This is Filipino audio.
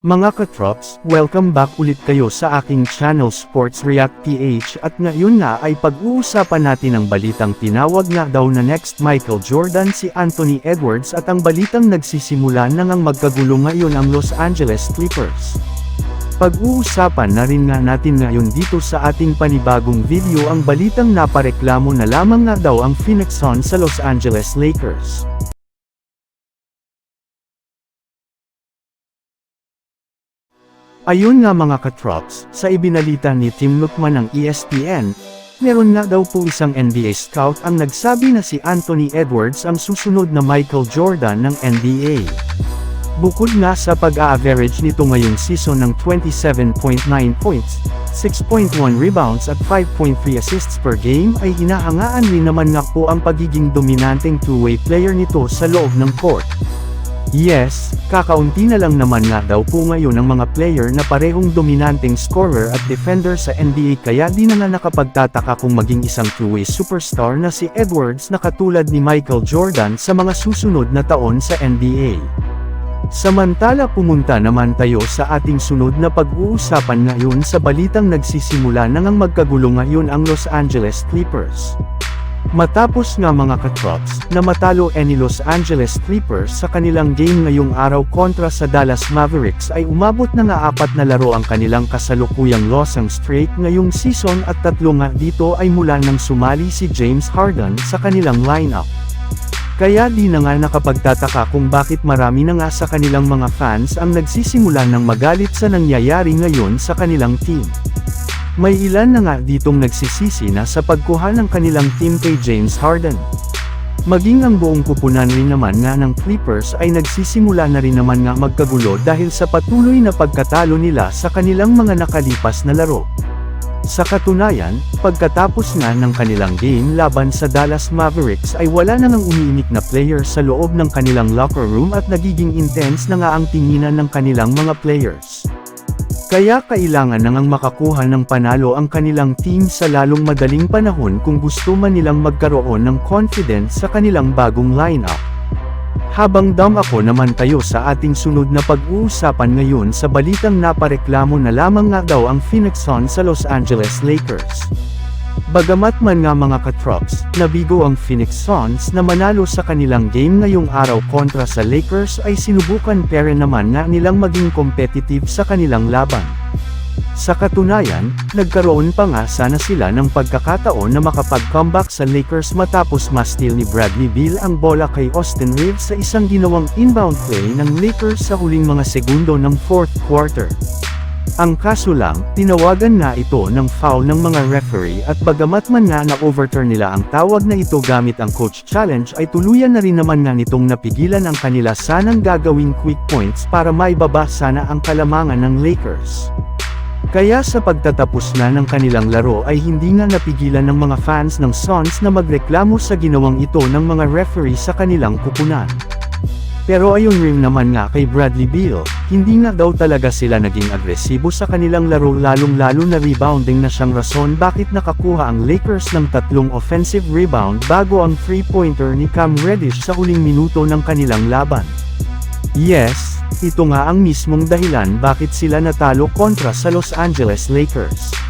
Mga katrops, welcome back ulit kayo sa aking channel Sports React PH at ngayon nga ay pag-uusapan natin ang balitang tinawag nga daw na next Michael Jordan si Anthony Edwards at ang balitang nagsisimula na ngang magkagulo ngayon ang Los Angeles Clippers. Pag-uusapan na rin nga natin ngayon dito sa ating panibagong video ang balitang napareklamo na lamang nga daw ang Phoenix Suns sa Los Angeles Lakers. Ayun nga mga katrops, sa ibinalita ni Tim Lukman ng ESPN, meron nga daw po isang NBA scout ang nagsabi na si Anthony Edwards ang susunod na Michael Jordan ng NBA. Bukod nga sa pag-a-average nito ngayong season ng 27.9 points, 6.1 rebounds at 5.3 assists per game ay hinahangaan rin naman nga po ang pagiging dominanteng two-way player nito sa loob ng court. Yes, kakaunti na lang naman nga daw po ngayon ang mga player na parehong dominanteng scorer at defender sa NBA kaya di na nga nakapagtataka kung maging isang two-way superstar na si Edwards na katulad ni Michael Jordan sa mga susunod na taon sa NBA. Samantala pumunta naman tayo sa ating sunod na pag-uusapan ngayon sa balitang nagsisimula na ngang magkagulo ngayon ang Los Angeles Clippers. Matapos nga mga katrops, na matalo any Los Angeles Clippers sa kanilang game ngayong araw kontra sa Dallas Mavericks ay umabot na nga apat na laro ang kanilang kasalukuyang losing streak ngayong season at tatlo nga dito ay mula nang sumali si James Harden sa kanilang lineup. Kaya di na nga nakapagtataka kung bakit marami na nga sa kanilang mga fans ang nagsisimula ng magalit sa nangyayari ngayon sa kanilang team. May ilan na nga ditong nagsisisi na sa pagkuha ng kanilang team kay James Harden. Maging ang buong kupunan rin naman nga ng Clippers ay nagsisimula na rin naman nga magkagulo dahil sa patuloy na pagkatalo nila sa kanilang mga nakalipas na laro. Sa katunayan, pagkatapos nga ng kanilang game laban sa Dallas Mavericks ay wala na nang umiimik na player sa loob ng kanilang locker room at nagiging intense na nga ang tinginan ng kanilang mga players. Kaya kailangan na ngang makakuha ng panalo ang kanilang team sa lalong madaling panahon kung gusto man nilang magkaroon ng confidence sa kanilang bagong lineup. Habang dam ako naman tayo sa ating sunod na pag-uusapan ngayon sa balitang napareklamo na lamang nga daw ang Phoenix Suns sa Los Angeles Lakers. Bagamat man nga mga katrops, nabigo ang Phoenix Suns na manalo sa kanilang game ngayong araw kontra sa Lakers ay sinubukan pero naman nga nilang maging competitive sa kanilang laban. Sa katunayan, nagkaroon pa nga sana sila ng pagkakataon na makapag-comeback sa Lakers matapos ma-steal ni Bradley Beal ang bola kay Austin Reeves sa isang ginawang inbound play ng Lakers sa huling mga segundo ng fourth quarter. Ang kaso lang, tinawagan na ito ng foul ng mga referee at bagamat man nga na-overturn nila ang tawag na ito gamit ang coach challenge ay tuluyan na rin naman nga nitong napigilan ang kanila sanang gagawing quick points para maibaba sana ang kalamangan ng Lakers. Kaya sa pagtatapos na ng kanilang laro ay hindi nga napigilan ng mga fans ng Suns na magreklamo sa ginawang ito ng mga referee sa kanilang kupunan. Pero ayon rin naman nga kay Bradley Beal, hindi nga daw talaga sila naging agresibo sa kanilang laro lalong-lalo na rebounding na siyang rason bakit nakakuha ang Lakers ng tatlong offensive rebound bago ang three-pointer ni Cam Reddish sa huling minuto ng kanilang laban. Yes, ito nga ang mismong dahilan bakit sila natalo kontra sa Los Angeles Lakers.